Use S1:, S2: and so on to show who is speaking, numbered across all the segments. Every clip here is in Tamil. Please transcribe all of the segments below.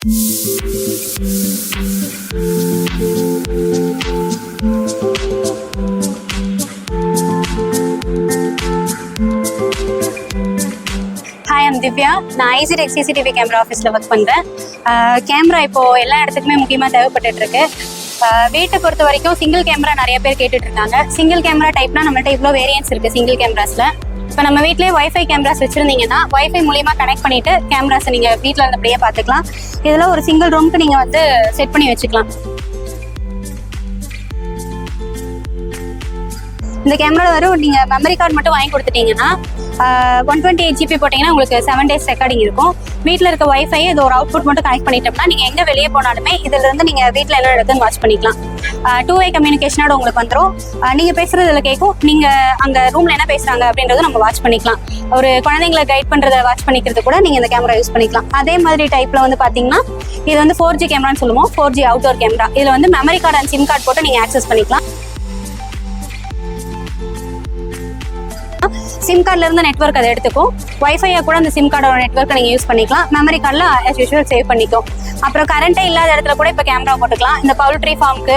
S1: ஹாய் ஐம் திவ்யா நான் ஐசிடெக் சிசிடிவி கேமரா ஆஃபீஸில் ஒர்க் பண்ணுறேன் கேமரா இப்போது எல்லா இடத்துக்குமே முக்கியமாக தேவைப்பட்டுருக்கு வீட்டை பொறுத்த வரைக்கும் சிங்கிள் கேமரா நிறைய பேர் கேட்டுட்ருக்காங்க சிங்கிள் கேமரா டைப்னா நம்மள்ட்ட இவ்வளோ வேரியன்ஸ் இருக்குது சிங்கிள் கேமராஸில் இப்போ நம்ம வீட்லேயே ஒய்ஃபை கேமராஸ் வச்சிருந்தீங்கன்னா ஒய்ஃபை மூலியமாக கனெக்ட் பண்ணிட்டு கேமராஸை நீங்கள் வீட்டில் இருந்தபடியே பார்த்துக்கலாம். இதில் ஒரு சிங்கிள் ரூமுக்கு நீங்கள் வந்து செட் பண்ணி வச்சுக்கலாம். இந்த கேமரா வரும். நீங்கள் மெமரி கார்டு மட்டும் வாங்கி கொடுத்துட்டீங்கன்னா ஒன் டுவெண்ட்டி எயிட் ஜிபி போட்டிங்கன்னா உங்களுக்கு செவன் டேஸ் ரெக்கார்டிங் இருக்கும். வீட்டில் இருக்க ஒய்ஃபை இது ஒரு அவுட்புட் மட்டும் கனெக்ட் பண்ணிட்டோம்னா நீங்கள் எங்கே வெளியே போனாலுமே இதுலருந்து நீங்கள் வீட்டில் என்ன நடக்குதுன்னு வாட்ச் பண்ணிக்கலாம். டூ வே கம்யூனிகேஷனோட உங்களுக்கு வந்துடும் நீங்கள் பேசுகிறது இதில் கேட்கும். நீங்கள் அங்கே ரூமில் என்ன பேசுகிறாங்க அப்படின்றத நம்ம வாட்ச் பண்ணிக்கலாம். ஒரு குழந்தைங்களை கைட் பண்ணுறத வாட்ச் பண்ணிக்கிறது கூட நீங்கள் இந்த கேமரா யூஸ் பண்ணிக்கலாம். அதே மாதிரி டைப்பில் வந்து பார்த்தீங்கன்னா இது வந்து ஃபோர் ஜி கேமரான்னு சொல்லுவோம். ஃபோர் ஜி அவுட்டோர் கேமரா இதில் வந்து memory card and sim card போட்டு நீங்கள் ஆக்சஸ் பண்ணிக்கலாம். சிம் கார்டில் இருந்து நெட்வொர்க் அதை எடுத்துக்கும் ஒய்ஃபையை கூட அந்த சிம் கார்டோட நெட்வொர்க்கை நீங்கள் யூஸ் பண்ணிக்கலாம். மெமரி கார்டில் ஆஸ் யூஷுவல் சேவ் பண்ணிக்கும் அப்புறம் கரண்ட்டே இல்லாத இடத்துல கூட இப்போ கேமரா போட்டுக்கலாம். இந்த பவுல்ட்ரி ஃபார்முக்கு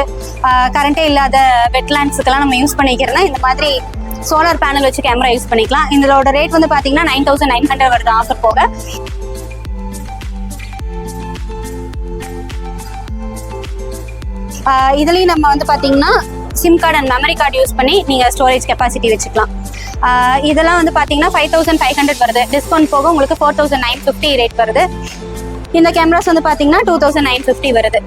S1: கரண்ட்டே இல்லாத வெட்லேண்ட்ஸுக்கெல்லாம் நம்ம யூஸ் பண்ணிக்கிறோன்னா இந்த மாதிரி சோலார் பேனல் வச்சு கேமரா யூஸ் பண்ணிக்கலாம். இதோட ரேட் வந்து பார்த்தீங்கன்னா நைன் தௌசண்ட் நைன் ஹண்ட்ரட் வருது ஆஃபர் போக. இதுலேயும் நம்ம வந்து பார்த்தீங்கன்னா sim card and memory card use பண்ணி நீங்கள் ஸ்டோரேஜ் கெப்பாசிட்டி வச்சுக்கலாம். இதெல்லாம் வந்து பார்த்தீங்கன்னா ஃபைவ் தௌசண்ட் ஃபைவ் ஹண்ட்ரட் வருது. டிஸ்கவுண்ட் போக உங்களுக்கு four thousand nine fifty rate வருது. இந்த கேமராஸ் வந்து பார்த்தீங்கன்னா டூ தௌசண்ட் நைன் ஃபிஃப்டி வருது.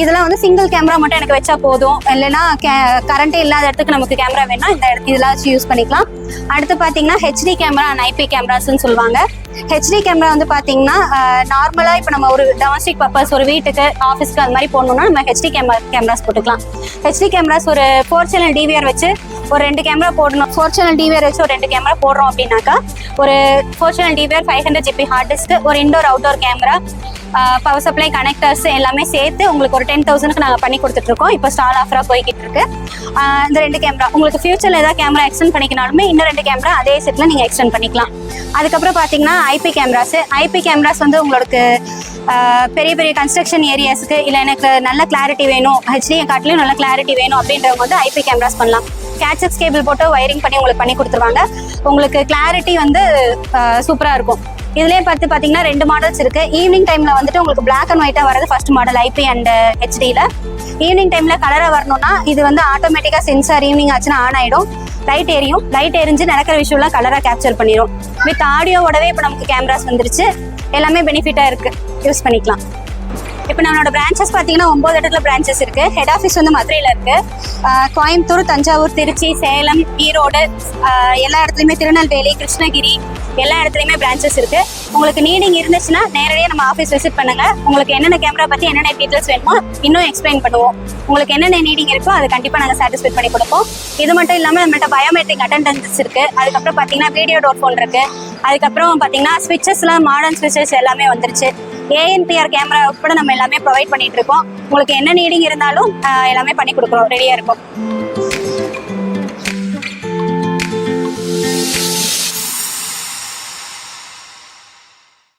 S1: இதெல்லாம் வந்து சிங்கிள் கேமரா மட்டும் எனக்கு வச்சா போதும். இல்லைன்னா கரண்டே இல்லாத இடத்துக்கு நமக்கு கேமரா வேணும் இந்த இடத்து இதெல்லாம் வச்சு யூஸ் பண்ணிக்கலாம். அடுத்து பார்த்தீங்கன்னா ஹெச்டி கேமரா அண்ட் ஐபி கேமராஸ்னு சொல்லுவாங்க. ஹெச்டி கேமரா வந்து பார்த்தீங்கன்னா நார்மலாக இப்போ நம்ம ஒரு டொமஸ்டிக் பர்பஸ் ஒரு வீட்டுக்கு ஆஃபீஸ்க்கு அந்த மாதிரி போடணும்னா நம்ம ஹெச்டி கேமரா கேமராஸ் போட்டுக்கலாம். ஹெச்டி கேமராஸ் ஒரு ஃபோர் சேனல் டிவிஆர் வச்சு ஒரு ரெண்டு கேமரா போடணும். ஃபோர் சேனல் டிவியர் வச்சு ஒரு ரெண்டு கேமரா போடுறோம் அப்படின்னாக்கா ஒரு four channel DVR five hundred GB hard disk ஒரு indoor outdoor camera power supply connectors எல்லாமே சேர்த்து உங்களுக்கு ஒரு டென் தௌசண்ட்க்கு நாங்கள் பண்ணி கொடுத்துட்ருக்கோம். இப்போ ஸ்டால் ஆஃபராக போய்கிட்டு இருக்கு இந்த ரெண்டு கேமரா உங்களுக்கு ஃபியூச்சரில் ஏதாவது கேமரா எக்ஸ்டெண்ட் பண்ணிக்கினாலுமே இன்னும் ரெண்டு கேமரா அதே செட்டில் நீங்கள் எக்ஸ்டெண்ட் பண்ணிக்கலாம். அதுக்கப்புறம் பார்த்தீங்கன்னா ஐபி கேமராஸ் ஐபி கேமராஸ் வந்து உங்களுக்கு பெரிய பெரிய கன்ஸ்ட்ரக்ஷன் ஏரியாஸ்க்கு இல்லை எனக்கு நல்ல கிளாரிட்டி வேணும் ஹெச்டியை காட்டிலையும் நல்ல கிளாரிட்டி வேணும் அப்படின்றவங்க வந்து ஐபி கேமராஸ் பண்ணலாம். கேட்சஸ் கேபிள் போட்டு ஒயரிங் பண்ணி உங்களுக்கு பண்ணி கொடுத்துருவாங்க. உங்களுக்கு கிளாரிட்டி வந்து சூப்பராக இருக்கும். இதுலயே பார்த்து பார்த்தீங்கன்னா ரெண்டு மாடல்ஸ் இருக்கு. ஈவினிங் டைம்ல வந்துட்டு உங்களுக்கு பிளாக் அண்ட் ஒயிட்டா வரது ஃபர்ஸ்ட் மாடல் ஐபி அண்ட் ஹெச்டியில் ஈவினிங் டைம்ல கலராக வரணும்னா இது வந்து ஆட்டோமேட்டிக்கா சென்சார் ஈவினிங் ஆச்சுன்னா ஆன் ஆயிடும். லைட் எரியும். லைட் எரிஞ்சு நடக்கிற விஷயம்லாம் கலராக கேப்சர் பண்ணிடும் வித் ஆடியோவோடவே இப்போ நமக்கு கேமராஸ் வந்துருச்சு. எல்லாமே பெனிஃபிட்டா இருக்கு. யூஸ் பண்ணிக்கலாம். இப்போ நம்மளோட பிரான்ச்சஸ் பார்த்தீங்கன்னா ஒம்பது இடத்துல பிரான்ச்சஸ் இருக்கு. ஹெட் ஆஃபீஸ் வந்து மதுரையில் இருக்கு. கோயம்புத்தூர் தஞ்சாவூர் திருச்சி சேலம் ஈரோடு எல்லா இடத்துலையுமே திருநெல்வேலி கிருஷ்ணகிரி எல்லா இடத்துலையுமே பிரான்ச்சஸ் இருக்கு. உங்களுக்கு நீடிங் இருந்துச்சுன்னா நேரடியாக நம்ம ஆஃபீஸ் விசிட் பண்ணுங்க. உங்களுக்கு என்னென்ன கேமரா பற்றி என்னென்ன டீட்டெயில்ஸ் வேணுமோ இன்னும் எக்ஸ்பிளைன் பண்ணுவோம். உங்களுக்கு என்னென்ன நீடிங் இருக்கோ அதை கண்டிப்பாக நாங்கள் சாட்டிஸ்ஃபை பண்ணி கொடுப்போம். இது மட்டும் இல்லாமல் நம்மள்ட்ட பயோமெட்ரிக் அட்டண்டன்ஸ் இருக்கு. அதுக்கப்புறம் பார்த்தீங்கன்னா வீடியோ டோர் ஃபோன் இருக்கு. அதுக்கப்புறம் பார்த்தீங்கன்னா ஸ்விட்சஸ்லாம் மாடர்ன் ஸ்விட்சஸ் எல்லாமே வந்துருச்சு. ஏஎன்பிஆர் கேமரா உட்பட நம்ம எல்லாமே ப்ரொவைட் பண்ணிட்டு இருக்கோம். உங்களுக்கு என்ன நீடிங் இருந்தாலும் எல்லாமே பண்ணி கொடுக்குறோம். ரெடியா இருக்கும்.